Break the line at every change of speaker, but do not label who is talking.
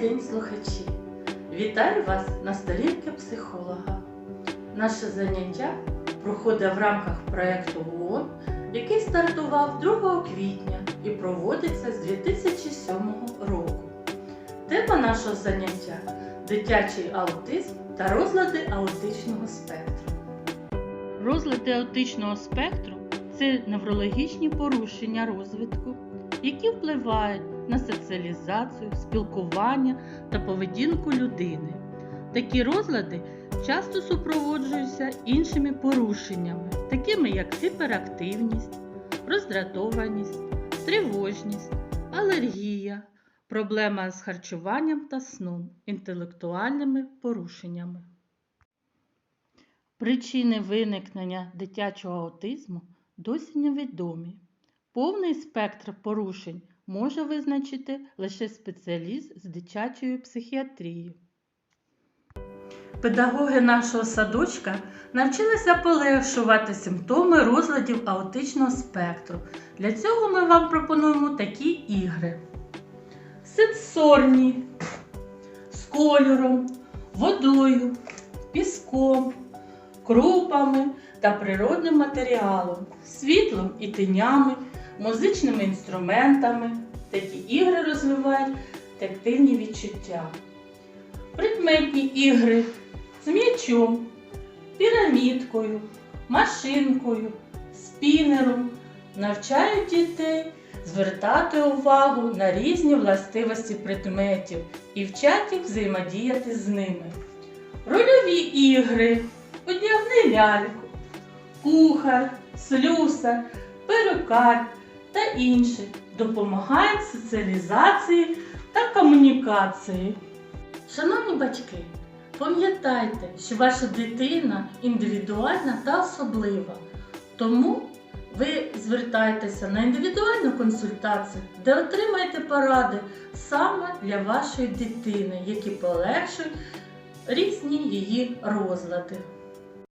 день, слухачі! Вітаю вас на сторінці психолога. Наше заняття проходить в рамках проєкту ООН, який стартував 2 квітня і проводиться з 2007 року. Тема нашого заняття дитячий аутизм та розлади аутичного спектру. Розлади аутичного спектру це неврологічні порушення розвитку, які впливають на соціалізацію, спілкування та поведінку людини. Такі розлади часто супроводжуються іншими порушеннями, такими як гіперактивність, роздратованість, тривожність, алергія, проблема з харчуванням та сном, інтелектуальними порушеннями. Причини виникнення дитячого аутизму досі невідомі. Повний спектр порушень може визначити лише спеціаліст з дитячої психіатрії. Педагоги нашого садочка навчилися полегшувати симптоми розладів аутичного спектру. Для цього ми вам пропонуємо такі ігри: сенсорні з кольором, водою, піском, крупами та природним матеріалом, світлом і тенями, музичними інструментами. Такі ігри розвивають тактильні відчуття. Предметні ігри з м'ячом, пірамідкою, машинкою, спінером навчають дітей звертати увагу на різні властивості предметів і вчать їх взаємодіяти з ними. Рольові ігри, одягни ляльку, кухар, слюсар, перукар та інші допомагають соціалізації та комунікації. Шановні батьки, пам'ятайте, що ваша дитина індивідуальна та особлива. Тому ви звертайтеся на індивідуальну консультацію, де отримаєте поради саме для вашої дитини, які полегшують різні її розлади.